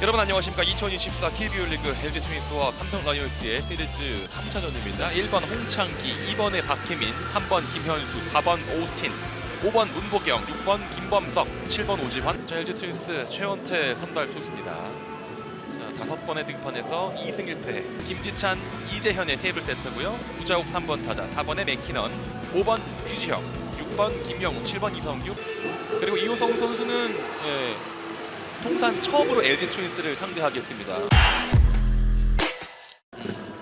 여러분 안녕하십니까? 2024 KBO 리그 LG 트윈스와 삼성 라이온스의 시리즈 3차전입니다. 1번 홍창기, 2번에 박혜민, 3번 김현수, 4번 오스틴 5번 문보경, 6번 김범석, 7번 오지환. 자 LG 트윈스 최원태 선발 투수입니다. 자, 다섯 번의 등판에서 2승 1패. 김지찬, 이재현의 테이블 세트고요. 구자욱 3번 타자, 4번의 맥키넌 5번 유지형, 6번 김영우, 7번 이성규. 그리고 이호성 선수는 예, 통산 처음으로 LG 트윈스를 상대하겠습니다.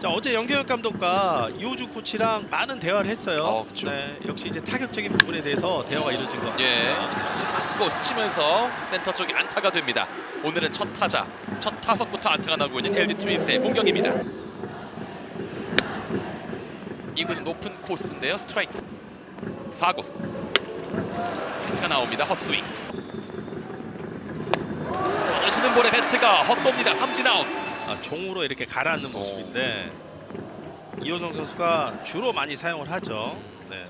자 어제 연경혁 감독과 이호주 코치랑 많은 대화를 했어요. 어, 그쵸. 네, 역시 이제 타격적인 부분에 대해서 대화가 이루어진 것 예, 같습니다. 맞고 스치면서 센터 쪽이 안타가 됩니다. 오늘은 첫 타자, 첫 타석부터 안타가 나고 있는 LG 트윈스의 공격입니다. 이구는 높은 코스인데요, 스트라이크. 4구. 배트가 나옵니다, 헛스윙. 볼에 배트가 헛돕니다, 삼진 아웃. 아, 종으로 이렇게 가라앉는 어. 모습인데 이호정 선수가 주로 많이 사용을 하죠. 네.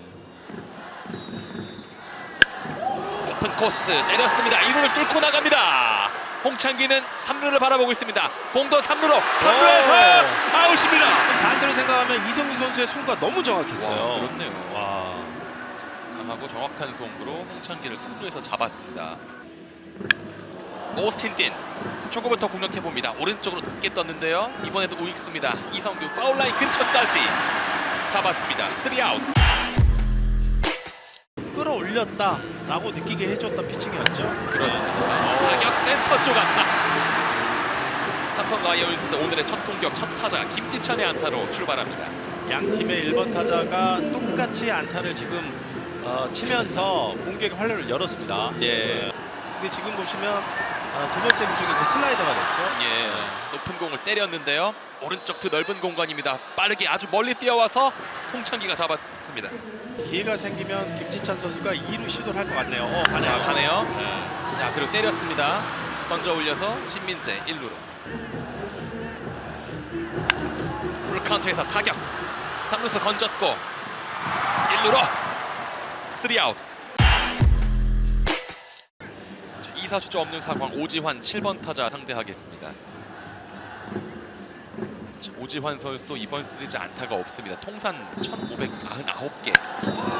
높은 코스 때렸습니다. 2루를 뚫고 나갑니다. 홍창기는 3루를 바라보고 있습니다. 공도 3루로 3루에서 아웃입니다. 반대로 생각하면 이성규 선수의 손과 너무 정확했어요. 와, 그렇네요. 와. 강하고 정확한 송구로 홍창기를 3루에서 잡았습니다. 오스틴 딘 초구부터 공격해 봅니다. 오른쪽으로 높게 떴는데요. 이번에도 우익수입니다. 이성규 파울라인 근처까지 잡았습니다. 3아웃. 끌어올렸다라고 느끼게 해줬던 피칭이었죠. 그렇습니다. 타격 센터 쪽 안타. 삼성 라이온스 오늘의 첫 공격 첫 타자 김지찬의 안타로 출발합니다. 양 팀의 1번 타자가 똑같이 안타를 지금 어, 치면서 공격의 활로를 열었습니다. 예. 근데 지금 보시면 아, 두 번째 공격이 이제 슬라이더가 됐죠. 예, 자, 높은 공을 때렸는데요. 오른쪽 그 넓은 공간입니다. 빠르게 아주 멀리 뛰어와서 홍창기가 잡았습니다. 기회가 생기면 김지찬 선수가 2루 시도를 할 것 같네요. 어, 자, 가네요. 가네요. 네. 자, 그리고 때렸습니다. 던져 올려서 신민재 1루로. 풀카운트에서 타격. 3루수 건졌고 1루로 3아웃. 2사 주자 없는 상황 오지환 7번 타자 상대하겠습니다. 자, 오지환 선수도 이번 시리즈 안타가 없습니다. 통산 1,599개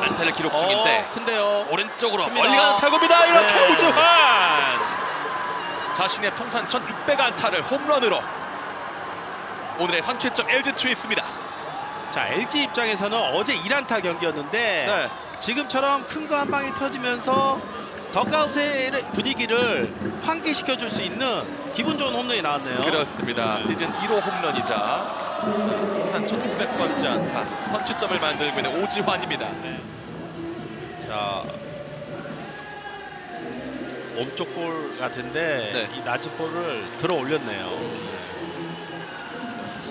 안타를 기록 중인데 어, 큰데요. 오른쪽으로. 멀리 가는 타구입니다. 이렇게 네. 오주환 자신의 통산 1,600 안타를 홈런으로 오늘의 선취점 LG 트윈스입니다. 자 LG 입장에서는 어제 1안타 경기였는데 네. 지금처럼 큰 거 한 방이 터지면서 덕아웃의 분위기를 환기시켜 줄 수 있는 기분 좋은 홈런이 나왔네요. 그렇습니다. 시즌 1호 홈런이자 통산 1,600번째 안타 선취점을 만들고 있는 오지환입니다. 네. 자 몸쪽 볼 같은데 네. 이 낮은 볼을 들어 올렸네요.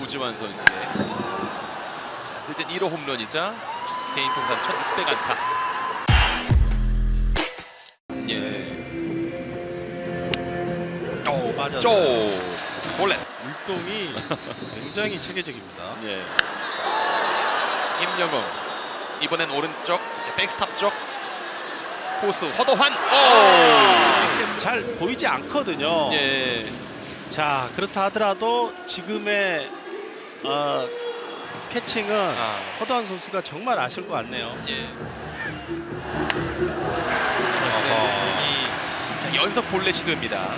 오지환 선수의 자, 시즌 1호 홈런이자 개인 통산 1,600 안타. 예. 오 맞았어요. 쪼 몰래. 물동이 굉장히 체계적입니다. 예. 김영웅 이번엔 오른쪽 백스탑 쪽 포스 허도환 오잘 보이지 않거든요. 예 자 그렇다 하더라도 지금의 어, 캐칭은 아, 허도한 선수가 정말 아실 것 같네요. 예. 연속 볼넷 시도입니다.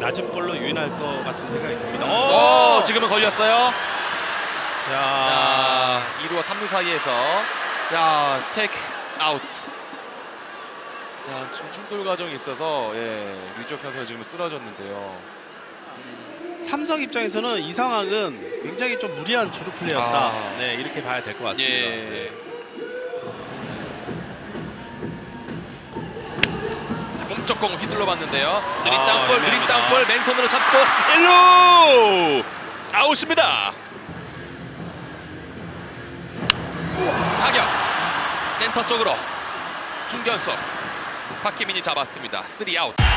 낮은 볼로 유인할 것 같은 생각이 듭니다. 오, 지금은 걸렸어요. 자, 자, 2루와 3루 사이에서 야, 테이크 아웃. 자, 중- 충돌 과정이 있어서 예, 류지혁 선수가 지금 쓰러졌는데요. 삼성 입장에서는 이 상황은 굉장히 좀 무리한 주루 플레이였다. 아. 네, 이렇게 봐야 될 것 같습니다. 예. 자, 몸쪽 공 휘둘러 봤는데요. 느린 아, 땅볼, 느린 애매합니다. 땅볼 맨손으로 잡고 1루 아웃입니다. 타격 센터 쪽으로 중견수 박희민이 잡았습니다. 3 아웃.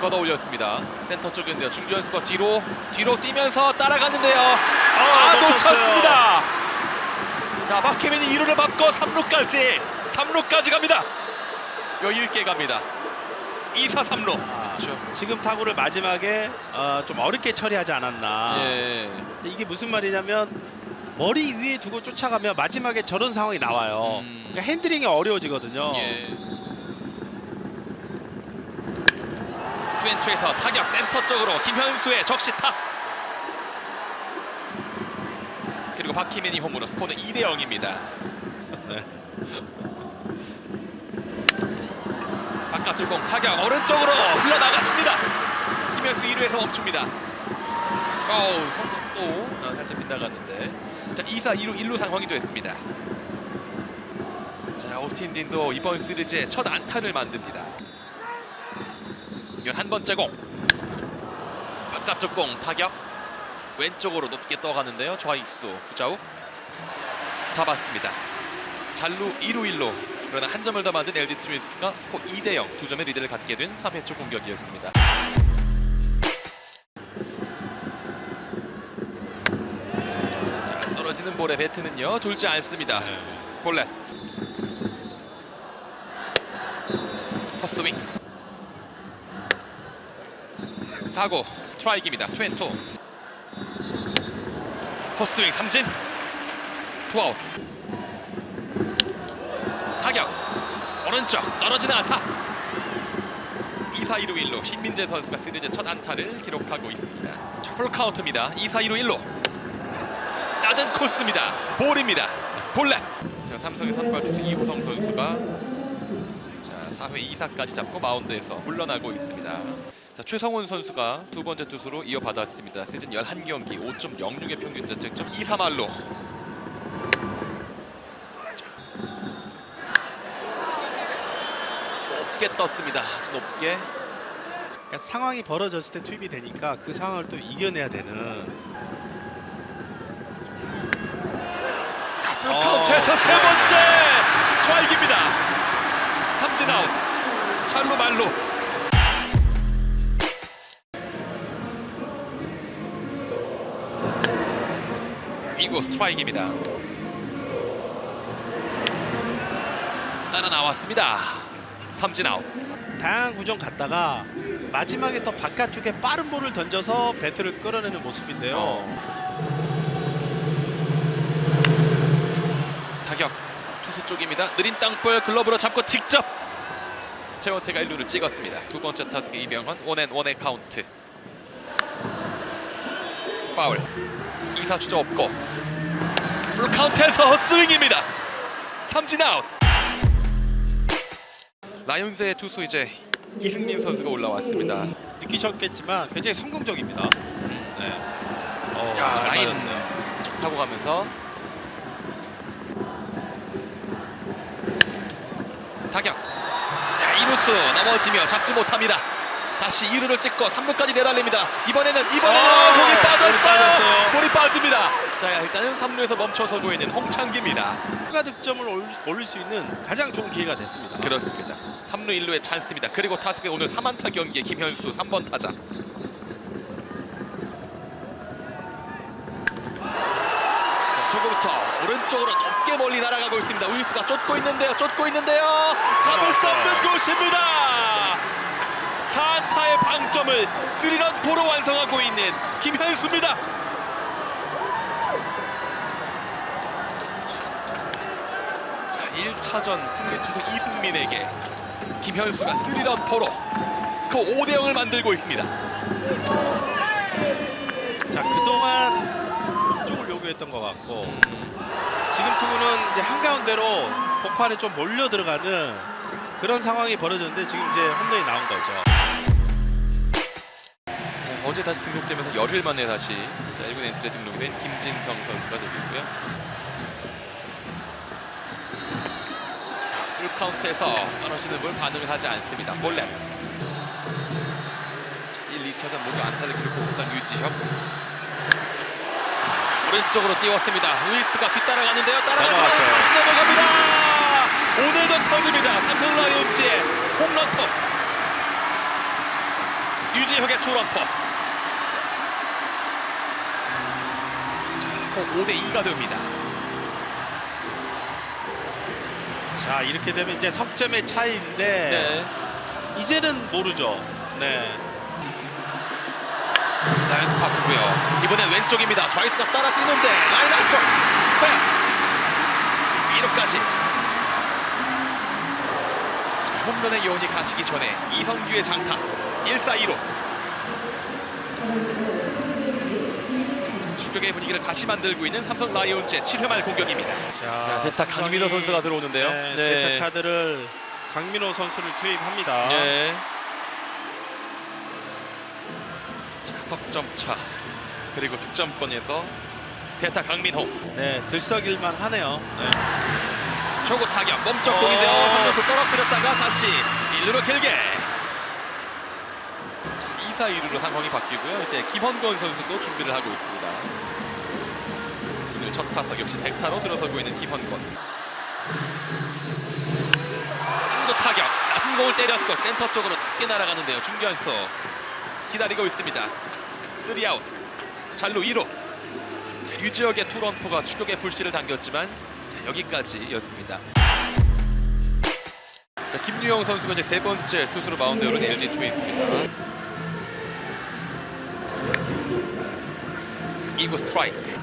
걷어 올렸습니다. 센터 쪽인데요. 중견수가 뒤로 뒤로 뛰면서 따라갔는데요. 아, 놓쳤어요. 놓쳤습니다. 자, 자 박혜민이 2루를 맞고 3루까지 3루까지 갑니다. 여유 있게 갑니다. 2사 3루. 그렇죠. 지금 타구를 마지막에 어, 좀 어렵게 처리하지 않았나. 예. 근데 이게 무슨 말이냐면 머리 위에 두고 쫓아가면 마지막에 저런 상황이 나와요. 음. 그러니까 핸들링이 어려워지거든요. 예. 투엔투에서 타격 센터 쪽으로 김현수의 적시타. 그리고 박희민이 홈으로 스코어는 2대 0입니다. 네. 바깥쪽 공 타격 오른쪽으로 흘러나갔습니다. 김현수 1루에서 멈춥니다. 어우 성공 또 아, 살짝 빗나갔는데 자 2사 2루 1루 상황이 됐습니다. 자 오스틴 딘도 이번 시리즈의 첫 안타를 만듭니다. 이건 한 번째 공 바깥쪽 공 타격 왼쪽으로 높게 떠가는데요. 좌익수 구자욱 잡았습니다. 잘루 2루 1루 그러나 한 점을 더 만든 LG 트윈스가 스코어 2대 0 두 점의 리드를 갖게 된 3회 초 공격이었습니다. 자, 떨어지는 볼의 배트는요 돌지 않습니다. 네. 볼렛 헛스윙 사고 스트라이크입니다. 투앤투. 헛스윙 삼진. 투아웃. 타격. 오른쪽 떨어지는 안타 2사 2루 1루. 신민재 선수가 시리즈 첫 안타를 기록하고 있습니다. 자, 풀 카운트입니다. 2사 2루 1루. 낮은 코스입니다. 볼입니다. 볼넷. 자, 삼성의 선발 투수 이호성 선수가 자, 4회 2사까지 잡고 마운드에서 물러나고 있습니다 자, 최성훈 선수가 두 번째 투수로 이어받았습니다 시즌 11경기 5.06의 평균 자책점 2사말로 높게 떴습니다. 아주 높게. 그러니까 상황이 벌어졌을 때 투입이 되니까 그 상황을 또 이겨내야 되는. 풀카운트에서 세 번째 스트라이크입니다. 삼진 아웃. 찰로 말로. 스트라이크입니다. 따라 나왔습니다. 삼진 아웃. 다양한 구정 갔다가 마지막에 또 바깥쪽에 빠른 볼을 던져서 배트를 끌어내는 모습인데요. 어. 타격 투수 쪽입니다. 느린 땅볼 글러브로 잡고 직접 최원태가 1루를 찍었습니다. 두 번째 타석의 이병헌 원앤 원의 카운트 파울 2사 주자 없고 풀 카운트에서 헛스윙입니다. 삼진 아웃 라이온즈의 투수 이제 이승민 선수가 올라왔습니다. 느끼셨겠지만 굉장히 성공적입니다. 네. 어, 야, 잘 라인. 맞았어요. 쭉 타고 가면서 타격 야, 이루스 넘어지며 잡지 못합니다 다시 2루를 찍고 3루까지 내달립니다. 이번에는 이번에는 아, 공이 볼이 빠졌어요. 빠졌어요. 볼이 빠집니다. 자 일단은 3루에서 멈춰서고 있는 홍창기입니다. 추가 득점을 올- 올릴 수 있는 가장 좋은 기회가 됐습니다. 그렇습니다. 3루 1루의 찬스입니다. 그리고 타석에 오늘 3안타 경기에 김현수 3번 타자. 자, 조금부터 오른쪽으로 높게 멀리 날아가고 있습니다. 우이스가 쫓고 있는데요. 쫓고 있는데요. 잡을 수 없는 곳입니다. 4안타의 방점을 스리런 포로 완성하고 있는 김현수입니다 자 1차전 승리 투수 이승민에게 김현수가 스리런 포로 스코어 5대 0을 만들고 있습니다 자 그동안 쪽을 요구했던 것 같고 지금 투구는 이제 한 가운데로 복판에 좀 몰려 들어가는 그런 상황이 벌어졌는데 지금 이제 홈런이 나온 거죠. 자, 어제 다시 등록되면서 열흘 만에 다시 자, 1군 엔트리에 등록된 김진성 선수가 되겠고요. 자, 풀 카운트에서 떨어지는 볼 반응을 하지 않습니다. 자, 1, 2차전 모두 안타를 기록했었던 류지혁. 오른쪽으로 띄웠습니다. 루이스가 뒤따라가는데요. 따라가지만. 다시 넘어갑니다. 오늘도 터집니다. 삼성 라이온즈의 홈런포. 유지혁의 투런포. 자, 스코어 5대 2가 됩니다. 자 이렇게 되면 이제 석점의 차이인데 네. 이제는 모르죠. 네. 나이스 파크고요. 이번엔 왼쪽입니다. 좌익수가 따라 뛰는데 라인 안쪽. 네. 2루까지. 자, 홈런의 요원이 가시기 전에 이성규의 장타 1사 2루. 추격의 분위기를 다시 만들고 있는 삼성 라이온즈의 7회 말 공격입니다. 자, 대타 삼성이- 강민호 선수가 들어오는데요. 네, 네. 대타 카드를 강민호 선수를 투입합니다. 네. 자, 석점 차. 그리고 득점권에서 대타 강민호. 네, 들썩일만 하네요. 네. 초구 타격 어. 공인데요. 3루수 떨어뜨렸다가 다시 1루로 길게. 자, 2사 1루로 상황이 바뀌고요. 이제 김헌건 선수도 준비를 하고 있습니다. 오늘 첫 타석 역시 덱타로 들어서고 있는 김헌건. 3구 타격 낮은 공을 때렸고 센터 쪽으로 높게 날아가는데요. 중견수 기다리고 있습니다. 3아웃 잘루 2루 자, 류지혁의 투런포가 추격의 불씨를 당겼지만 자, 여기까지였습니다. 자, 김유영 선수가 이제 세 번째 투수로 마운드에 오른 LG 트윈스입니다. 2구 스트라이크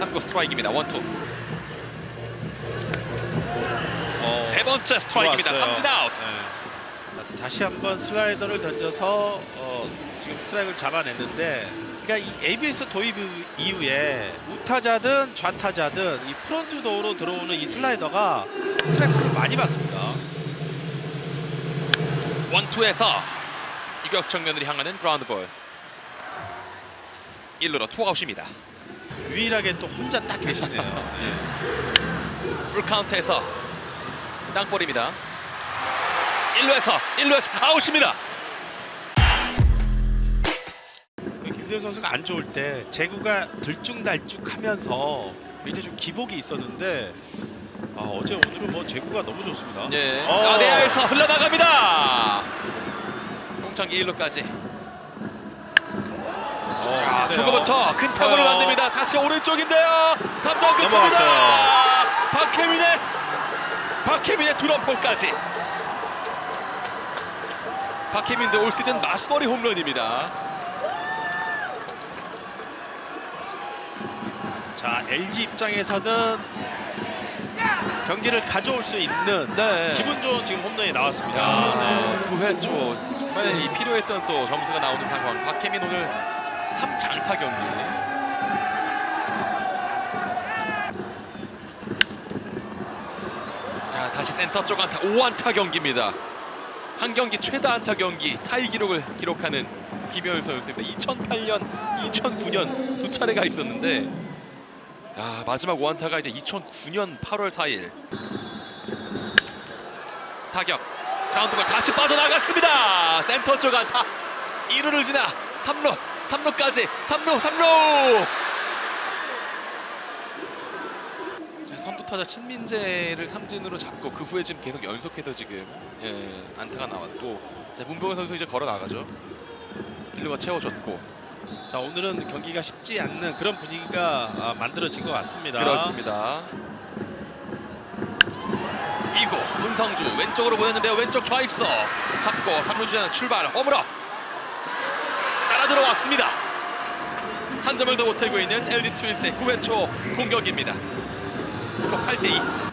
3구 스트라이크입니다. 원투 어, 세 번째 스트라이크입니다. 좋았어요. 삼진 아웃 네. 다시 한번 슬라이더를 던져서 어, 지금 스트라이크를 잡아냈는데 그러니까 이 ABS 도입 이후에 우타자든 좌타자든 이 프론트 도어로 들어오는 이 슬라이더가 스트라이크를 많이 받습니다. 원투에서 유격수 측면으로 향하는 그라운드 볼 1루로 투아웃입니다. 유일하게 또 혼자 딱 계시네요. 네. 풀 카운트에서 땅볼입니다. 1루에서 1루에서 아웃입니다. 김대현 선수가 안 좋을 때 제구가 들쭉날쭉하면서 이제 좀 기복이 있었는데 아, 어제 오늘은 뭐 제구가 너무 좋습니다. 예. 어. 아대야에서 흘러나갑니다. 홍창기 1루까지. 어, 자, 그래요. 초구부터 큰 타구를 어. 만듭니다. 다시 오른쪽인데요. 탐정. 넘어갔어요. 박혜민의 박혜민의 드럼폴까지. 박혜민도 올 시즌 마스거리 홈런입니다. 자 LG 입장에서는 경기를 가져올 수 있는 네. 기분 좋은 지금 홈런이 나왔습니다. 야, 네. 9회 초 정말 이 필요했던 또 점수가 나오는 상황. 박혜민 오늘 3 장타 경기. 자 다시 센터 쪽 안타 5안타 경기입니다. 한 경기 최다 안타 경기 타이 기록을 기록하는 김효율 선수입니다. 2008년, 2009년 두 차례가 있었는데 야, 마지막 5안타가 이제 2009년 8월 4일 타격 라운드볼 다시 빠져나갔습니다. 센터 쪽 안타 2루를 지나 3루 3루까지 3루 3루 자, 선두 타자 신민재를 삼진으로 잡고 그 후에 지금 계속 연속해서 지금 예, 안타가 나왔고 자, 문병현 선수 이제 걸어 나가죠. 1루가 채워졌고 자 오늘은 경기가 쉽지 않는 그런 분위기가 아, 만들어진 것 같습니다. 그렇습니다. 이구 문성주 왼쪽으로 보냈는데요. 왼쪽 좌익서 잡고 3루 주자는 출발 홈으로 들어왔습니다. 한 점을 더 못하고 있는 LG 트윈스의 9회 초 공격입니다. 스코어 8대 2.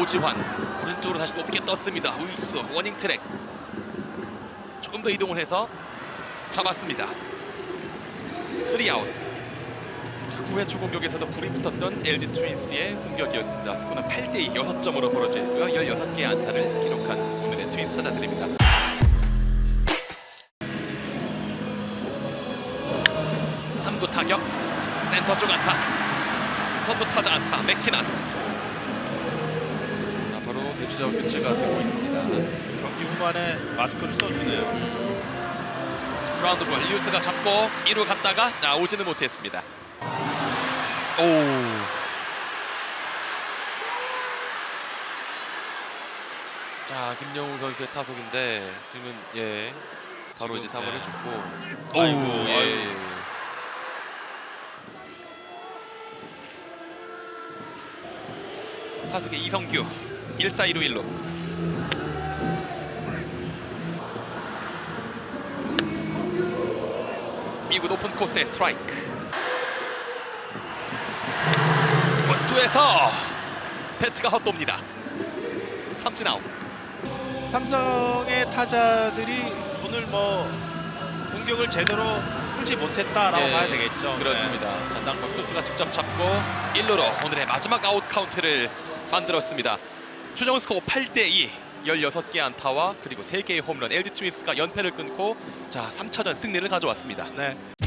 오지환 오른쪽으로 다시 높게 떴습니다. 우익수 워닝 트랙 조금 더 이동을 해서 잡았습니다. 3아웃. 자, 9회 초 공격에서도 불이 붙었던 LG 트윈스의 공격이었습니다. 스코어는 8대2 6점으로 벌어져 있고요. 16개의 안타를 기록한 오늘의 트윈스 타자들입니다. 타격 센터 쪽 안타 선두 타자 안타 맥키난 앞으로 대주자 교체가 되고 있습니다. 경기 후반에 마스크를 써주네요. 그라운드 볼 이우스가 잡고 1루 갔다가 나오지는 못했습니다. 오. 자 김영우 선수의 타석인데 지금은 예 바로 지금, 이제 사고를 네. 줬고 아이고, 오, 예. 아이고. 타석의 이성규 1사 2루 1루 이구 높은 코스의 스트라이크. 원투에서 배트가 헛돕니다. 삼진 아웃. 삼성의 타자들이 오늘 뭐 공격을 제대로 풀지 못했다라고 예, 봐야 되겠죠. 그렇습니다. 자, 땅볼 투수가 직접 잡고 1루로 오늘의 마지막 아웃 카운트를 만들었습니다. 추정 스코어 8대 2. 16개 안타와 그리고 3개의 홈런 LG 트윈스가 연패를 끊고 자 3차전 승리를 가져왔습니다. 네. 네.